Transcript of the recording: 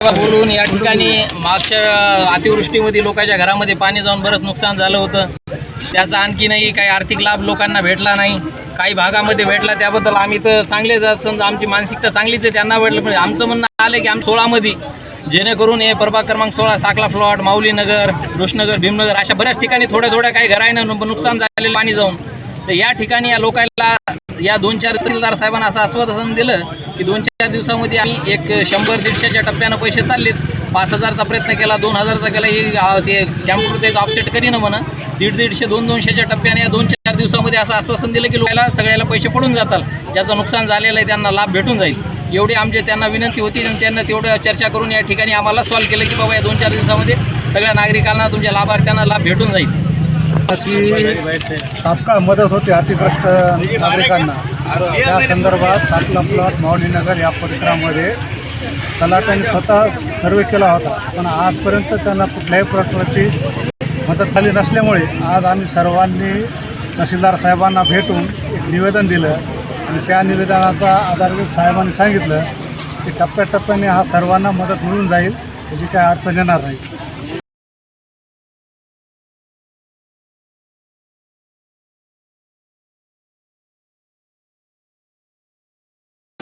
बोलून या ठिकाणी मागच्या अतिवृष्टीमध्ये लोकांच्या घरामध्ये पाणी जाऊन बरंच नुकसान झालं होतं. त्याचा आणखीनही काही आर्थिक लाभ लोकांना भेटला नाही. काही भागामध्ये भेटला त्याबद्दल आम्ही तर चांगले जात समजा आमची मानसिकता चांगलीच आहे त्यांना भेटलं पण आमचं म्हणणं आलं की आम सोळामध्ये जेणेकरून हे प्रभाग क्रमांक सोळा साखला प्लॉट माऊली नगर कृष्णनगर भीमनगर अशा बऱ्याच ठिकाणी थोड्या थोड्या काही घरांना नु- नुकसान झालेलं पाणी जाऊन. तर या ठिकाणी या लोकांना या दोन चार तहसीलदार साहेबांना असं आश्वासन दिलं की दोन चार दिवसामध्ये आम्ही एक शंभर दीडशेच्या टप्प्यानं पैसे चाललेत. पाच हजारचा प्रयत्न केला दोन हजारचा केला हे ते कॅम्प्युटर ते ऑफसेट करीनं म्हणा. दीड दीडशे दोन दोनशेच्या टप्प्याने या दोन चार दिवसामध्ये असं आश्वासन दिलं की लोकांना सगळ्याला पैसे पडून जातात. ज्याचं नुकसान झालेलं आहे त्यांना लाभ भेटून जाईल. एवढी आमची त्यांना विनंती होती आणि त्यांना तेवढं चर्चा करून या ठिकाणी आम्हाला सॉल्व केलं की बाबा या दोन चार दिवसामध्ये सगळ्या नागरिकांना तुमच्या लाभार्थ्यांना लाभ भेटून जाईल. तात्काळ मदत होते अतिग्रस्त नागरिकांना. त्या संदर्भात सातला प्लॉट मावळीनगर या परिसरामध्ये तलाट्याने स्वतः सर्वे केला होता. पण आजपर्यंत त्यांना कुठल्याही प्रकारची मदत झाली नसल्यामुळे आज आम्ही सर्वांनी तहसीलदार साहेबांना भेटून एक निवेदन दिलं आणि त्या निवेदनाचा आधार साहेबांनी सांगितलं की टप्प्याटप्प्याने हा सर्वांना मदत मिळून जाईल त्याची काय अडचण येणार नाही.